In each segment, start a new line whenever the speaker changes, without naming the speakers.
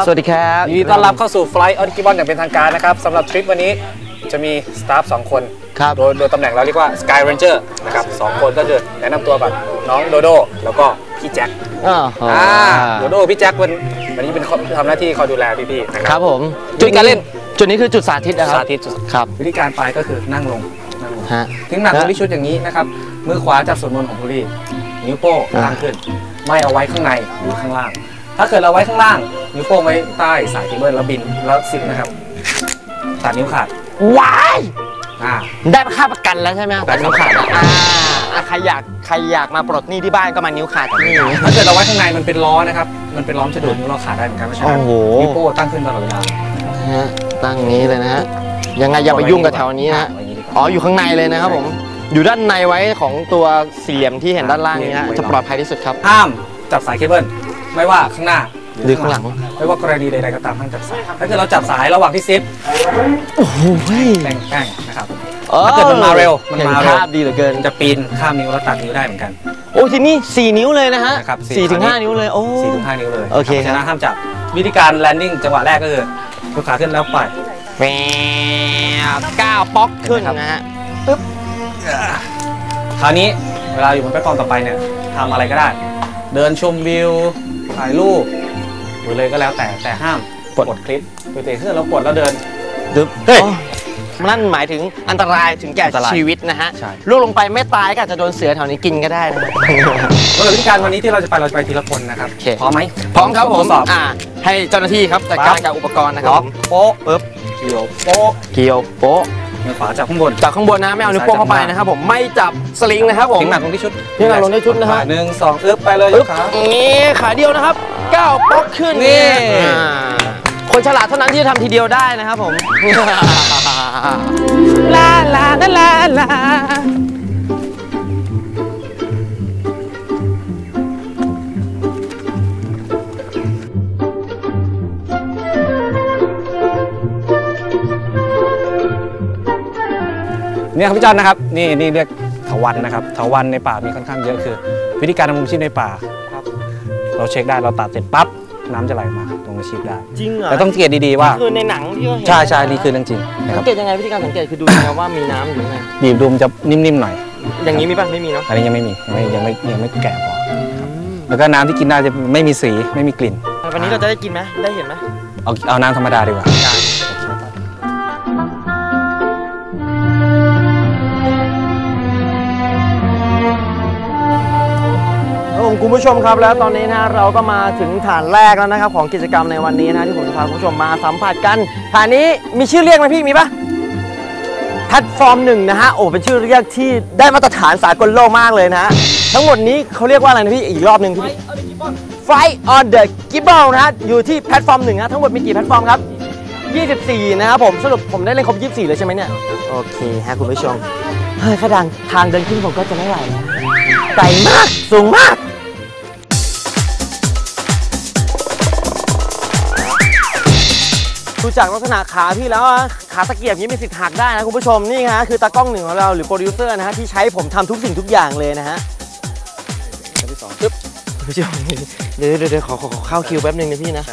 ครับ
สวัสดีครับ
ยินดีต้อนรับเข้าสู่ Flight o n Gibbon อย่างเป็นทางการนะครับสำหรับทริปวันนี้จะมีสตาฟสองคน
ครับ
โดยโดยตำแหน่งเราเรียกว่า Sky Ranger นะครับสองคนก็คือแนะนำตัวก่อนน้องโดโดแล้วก็พี่แจ็ค
อ่า
อ่าโดโดพี่แจ็ควันวันนี้เป็นคนทำหน้าที่คอยดูแลพี่ๆนะค
ค
รั
รั
บบ
ผม
จุดการเล่น
จุดนี้คือจุดสาธิตนะครับ
สาธิต
ครับ
วิธีการไปก็คือนั่งลงนั่งลง
ฮะ
ทิ้งหนักลงที่ชุดอย่างนี้นะครับมือขวาจับส่วนบนของบุหรี่นิ้วโป้ง
อ่า
ตั้งขึ้นไม่เอาไว้ข้างในหรือข้างล่าง ถ้าเกิดเราไว้ข้างล่างนิ้วโป้งไว้ใต้สายเคเบิลแล้วบินแล้วซิปนะครับตัดนิ้วขาด
ว้าย
อ่า
ได้ค่าประกันแล้วใช่ไหม
ได้ค่าประกัน
อ่าอะใครอยากใครอยากมาปลดหนี้ที่บ้านก็มานิ้วขาดที่นี่
ถ้าเกิดเราไว้ข้างในมันเป็นล้อนะครับ มันเป็นล้อมจะดูดนิ้วเราขาดได้เหมือนกันเพราะฉะนั้น
โอ้โห
นิ้วโป้งตั้งขึ้นตลอดเวลา
ฮะตั้งนี้เลยนะฮะยังไงอย่าไปยุ่งกับแถวนี้นะฮะ
เาอย่างนี้ดีกว่า
อ๋ออยู่ข้างในเลยนะครับผม อยู่ด้านในไว้ของตัวสี่เหลี่ยมที่เห็นด้านล่างนี้ฮะจะปลอดภัยที่สุดครับ
ห้ามจับสายเคเบิล ไม่ว่าข้างหน้า
หรือข้างหลัง
ไม่ว่ากรณีใดๆก็ตามห้ามจับสายถ้าเกิดเราจับสายระหว่างที่ซิป
โอ้โห
แป้งแป้งนะครับ
ออ
ถ้าเกิดมันมาเร็วมัน
เห็น
มาเร็ว
ภาพดีเหลือเกิน
มันจะปีนข้ามนิ้วแล้วตัดนิ้วได้เหมือนกัน
โอ้ทีนี่สี่นิ้วเลยนะฮะ
นะครับสี่
สี่ถึง
ครั้
ห้างนิ้วเลยโอ้
สี่ถึงห้านิ้วเลย
โอเค
พราะฉะนั้นห้ามจับวิธีการแลนดิ้งจังหวะแรกก็คือยกขาขึ้นแล้วปล่อย
แหวบก้าวป๊อกขึ้น
เห็นไหมครับ
นะฮะ
คราวนี้เวลาอยู่บนแพลตฟอร์มต่อไปเนี่ยทำอะไรก็ได้ เดินชมวิว ถ่ายรูปหรือเลยก็แล้วแต่แต่ห้ามกดคลิปตัวเตะขึ้นแล้วกดแล้วเดิน
ดึบ
เฮ้ย
อ๋อนั่นหมายถึงอันตรายถึงแก่
อันตราย
ชีวิตนะฮะ
ใช่
ล่วงลงไปไม่ตายก็อาจจะโดนเสือแถวนี้กินก็ได้นะ
สำหรับวิธีการวันนี้ที่เราจะไปเราจะไปทีละคนนะครับ
โอเค
พร้อมไหม
พร้อมครับผม
ทดสอบ
อ่าให้เจ้าหน้าที่ครับจัดการกับอุปกรณ์นะครับ
ล็อก
ผม
โป๊ะปึ๊บเกี่ยวโป๊ะ
เกี่ยวโป๊ะ
มือขวาจับข้างบน
จากข้างบนนะไม่เอานิ้วโป้งเข้าไปนะครับผมไม่จับสลิงนะครับผม
ทิ้งหนักลงที่ชุด
ทิ้งหนักลงที่ชุดนะฮะ
หนึ่งสองอึ๊บไปเลยย
ปึ๊บ
กขา
นี่ขาเดียวนะครับก้าวป๊อกขึ้น
นี่
อ่าคนฉลาดเท่านั้นที่จะทำทีเดียวได้นะครับผมลาลาลาลา
เนี่ยครับพี่จอนนะครับนี่นี่เรียกเถาวันนะครับเถาวันในป่ามีค่อนข้างเยอะคือ วิธีการดำรงชีพในป่าเราเช็คได้เราตัดเสร็จปั๊บน้ำจะไหลมาดำรงชีพได้
จริงเหรอ
แต่ต้องสังเกตดีๆว่า
คือในหนังที่เราเห็น
ใช่ใช่นี่คือเรื่องจริงนะค
สั
รับ
งเกตยังไงวิธีการสังเกตคือดูยังไงว่ามีน้ำอยู่ข้างใน
บีบดูมันจะนิ่มๆหน่อย
อย่างนี้มีป่ะไม่มีเนาะ
อันนี้ยังไม่มียังไม่ยังไม่ยังไม่แก่พอแล้วก็น้ำที่กินได้จะไม่มีสีไม่มีกลิ่น
วันนี้เราจะได้กินไหมได้เห็นไหม
เอาเอาน้ำธรรมดาดีกว่า
มคุณผู้ชมครับ แล้วตอนนี้นะเราก็มาถึงฐานแรกแล้วนะครับ ของกิจกรรมในวันนี้นะที่ผมจะพาคุณผู้ชมมาสัมผัสกัน ฐานนี้มีชื่อเรียกไหมพี่มีปะแพลตฟอร์มหนึ่งนะฮะโอ้เป็นชื่อเรียกที่ได้มาตรฐานสากลโลกมากเลยนะฮะทั้งหมดนี้เขาเรียกว่าอะไรนะพี่อีกรอบหนึ่งที่ Fight on the Gibbon นะฮะอยู่ที่แพลตฟอร์มหนึ่งนะทั้งหมดมีกี่แพลตฟอร์มครับ 24 นะครับผมสรุปผมได้เล่นครบ 24 เลยใช่ไหมเนี่ยโอเคฮะคุณผู้ชมเฮ้ยถ้าดังทางเดินขึ้นผมก็จะไม่ไหวแล้วไกลมากสูงมาก ดูจากลักษณะขาพี่แล้วอะขาตะเกียบนี้มีสิทธิ์หักได้นะคุณผู้ชมนี่ฮะคือตากล้องหนึ่งของเราหรือโปรดิวเซอร์นะฮะที่ใช้ผมทำทุกสิ่งทุกอย่างเลยนะฮะคุณผู้ชมเดี๋ยวเดี๋ยวเดี๋ยวขอขอขอเข้าคิวแป๊บนึงนะพี่นะ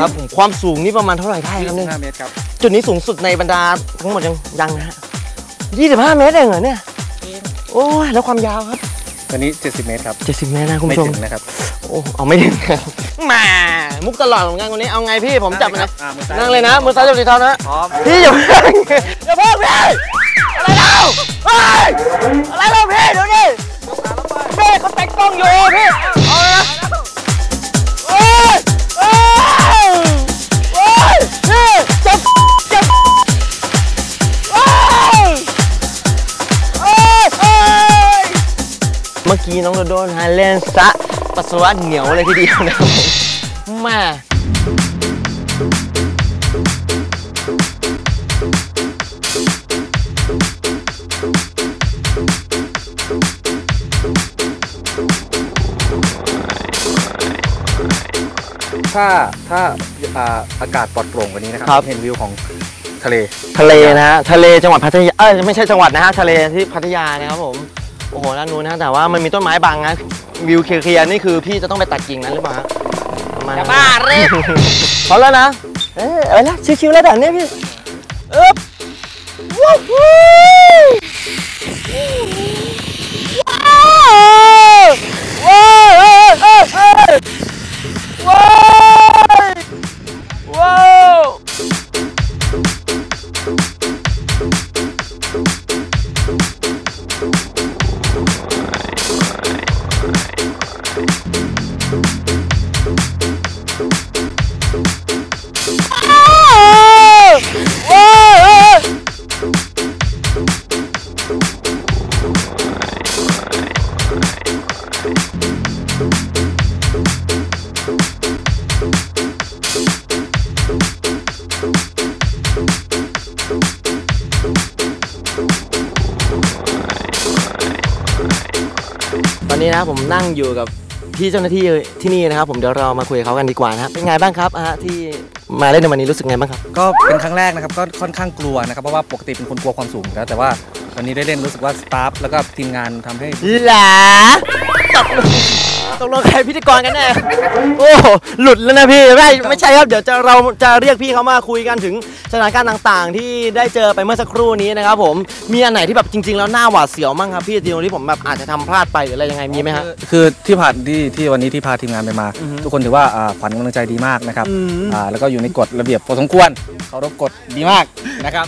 ครับผมความสูงนี่ประมาณเท่าไหร่ได้ครับเนี่ย
25เมตรครับ
จุดนี้สูงสุดในบรรดาทั้งหมดยังยังนะฮะ25 เมตรเองเหรอเนี่ยโอ้ยแล้วความยาวครับ
ตัวนี้ 70 เมตรครับ
70เมตรนะคุณ
ไม่
ผู้ชม
ถึงนะครับ
โอ้เอาไม่ถึงครับแหมามุกตลอดเหมือนกันคนนี้เอาไงพี่ผมจับมันนะ
อ่ามือซ้าย
นั่งเลยนะมือซ้ายจับสีเท้านะ
พร้อม
พี่อย่าเพิ่งอย่าเพิ่งพี่อะไรเราเฮ้ยอะไรเราพี่เดี๋ยวดิพี่เขาแต่งกล้องอยู่พี่ น้องโดโดนะฮะเล่นซะปัสสาวะเหนียวเลยทีเดียวนะครับผมแม่
ถ้าถ้าอ่าอากาศปลอดโปร่งกว่านี้นะค
ครั
รับเห็นวิวของทะเล
ทะเลนะฮะทะเลจังหวัดพัทยาเอ้ยไม่ใช่จังหวัดนะฮะทะเลที่พัทยานะครับผม โอ้โหด้านนู้นนะแต่ว่ามันมีต้นไม้บังนะวิวเคลียร์ๆนี่คือพี่จะต้องไปตัดกิ่งนั้นหรือเปล่าฮะประมาณ
จะ
นั้น
บ้าเลย
พร้อมแล้วนะเออเอาละชิวๆแล้วแบบนี้พี่อึ๊บว้าวว้าวว้าวว้าว นนี้นะครับผมนั่งอยู่กับพี่เจ้าหน้าที่ที่นี่นะครับ ผมเดี๋ยวเรามาคุยกับเขากันดีกว่านะครับเป็นไงบ้างครับอะที่มาเล่นในวันนี้รู้สึกไงบ้างครับ
ก็เป็นครั้งแรกนะครับก็ค่อนข้างกลัวนะครับเพราะว่าปกติเป็นคนกลัวความสูงอยู่แล้วแต่ว่าวันนี้ได้เล่นรู้สึกว่าสตาฟแล้วก็ทีมงานทำให้
หลา ตกลงตกลงใครพิธีกรกันแน่โอ้หลุดแล้วนะพี่ไม่ไม่ใช่ครับเดี๋ยวจะเราจะเรียกพี่เขามาคุยกันถึงสถานการณ์ต่างๆ ที่ได้เจอไปเมื่อสักครู่นี้นะครับผมมีอันไหนที่แบบจริง ๆ แล้วหน้าหวาดเสียวมั่งครับพี่ที่ตรงที่ผมแบบอาจจะทำพลาดไปหรืออะไรยังไงมีไหมฮะ
คือคือที่ผ่านที่ที่วันนี้ที่พาทีมงานไปมา
อือฮึ
ทุกคนถือว่าอ่าขวัญกำลังใจดีมากนะครับ
อืม
อ่าแล้วก็อยู่ในกฎระเบียบพอสมควรเคารพกฎดีมากนะครับ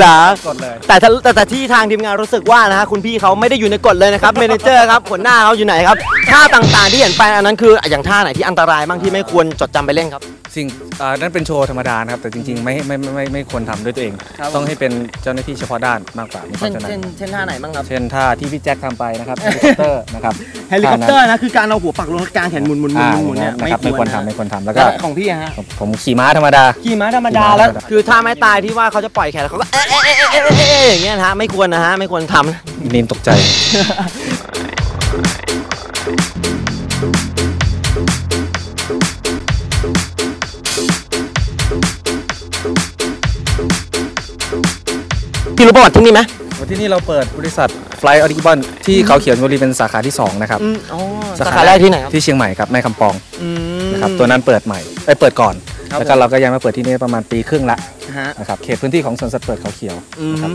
หรอ
กดเลย
แต่ถ้าแต่แต่ที่ทางทีมงานรู้สึกว่านะฮะคุณพี่เขาไม่ได้อยู่ในกฎเลยนะครับเมนเจอร์ครับหัวหน้าเขาอยู่ไหนครับท่าต่างๆที่เห็นไปอันนั้นคืออย่างท่าไหนที่อันตรายบ้างที่ไม่ควรจดจำไปเล่นครับ
สิ่งอ่านั่นเป็นโชว์ธรรมดานะครับ แต่จริงๆ ไม่ไม่ไม่ไม่ไม่ควรทำด้วยตัวเองต้องให้เป็นเจ้าหน้าที่เฉพาะด้านมากกว่ามีควา
เช่
ม
น
ชำนาญ
เช่นเช่นท่าไหนบ้างครับ
เช่นท่าที่พี่แจ็คทำไปนะครับเฮลิคอปเตอร์นะครับ
เฮลิคอปเตอร์นะคือการเอาหัวปักลงกลางแขนหมุนหมุนหมุน
อ่า
หมุนเนี่ย
นะครับไม่ควรทำไม่ควรทำแล้วก็
แล้วของพี่อะฮะ
ผมขี่ม้าธรรมดา
ขี่ม้าธรรมดา
ขี่ม้า
แล้ว
ธรรมดา
คือถ้าไม่ตายที่ว่าเขาจะปล่อยแขนแล้วเขาก็เอ๊ะเอ๊ะเอ๊ะเอ๊ะเอ๊ะเอ๊ะอย่างเงี้ยนะฮะไม่ควรนะฮะไม่ควรทำนะ
นีมตกใจ
พี่รู้ประวัติที่นี่ไหม
วันที่นี่เราเปิดบริษัท Fly a u d i b o n ที่เขาเขียนบุรีเป็นสาขาที่ 2 นะครับ
อืมอ๋อสาขาแรกที่ไหนครับ
ที่เชียงใหม่ครับแม่คำปอง
อืม
นะครับตัวนั้นเปิดใหม่ไปเปิดก่อน
ครับ
แล้วก็เราก็ยังมาเปิดที่นี่ประมาณปีครึ่งละ
ฮะ
นะครับเขตพื้นที่ของสวนสัตว์เปิดเขาเขียว
อืม
นะครับ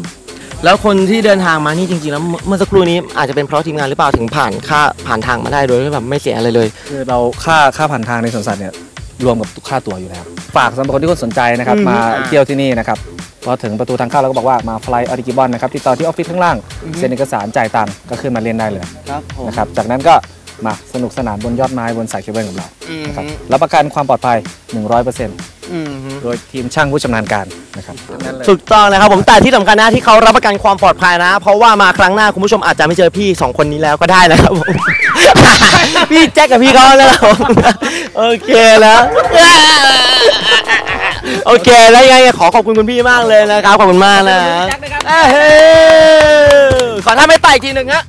แล้วคนที่เดินทางมานี่จริงๆ แล้วเมื่อเมื่อสักครู่นี้อาจจะเป็นเพราะทีมงานหรือเปล่าถึงผ่านค่าผ่านทางมาได้โดยที่แบบไม่เสียอะไรเลย
คือเราค่าค่าผ่านทางในสวนสัตว์เนี่ยรวมกับค่าตั๋วอยู่แล้ว ฝากสำหรับคนที่คนสนใจนะครับ
อืม
มา
อ่า
เที่ยวที่นี่นะครับ พอถึงประตูทางเข้าเราก็บอกว่ามา Fly a u d i b o n นะครับติดต่อที่ออฟฟิศข้างล่าง
อือฮึ
เซ็นเอกสารจ่ายตังค์ก็ขึ้นมาเล่นได้เลย
ครับผม
นะครับจากนั้นก็มาสนุกสนานบนยอดไม้บนสายเคเบิลกับเรา
อืม
นะครับรับประกันความปลอดภัย 100%
อืม
โดยทีมช่างผู้ชำนาญการ นะครับนั่นเลย
ถูกต้องนะครับผมแต่ที่สำคัญนะที่เขารับประกันความปลอดภัยนะ เพราะว่ามาครั้งหน้าคุณผู้ชมอาจจะไม่เจอพี่สองคนนี้แล้วก็ได้นะครับผม พี่แจ็คกับพี่เขาแล้วนะครับผมโอเคแล้ว โอเคแล้วยังไงขอขอบคุณคุณพี่มากเลยนะครับขอบคุณมากนะเอ้ยเฮ้ยขอท่าไม่ไต่อีกทีหนึ่งฮะ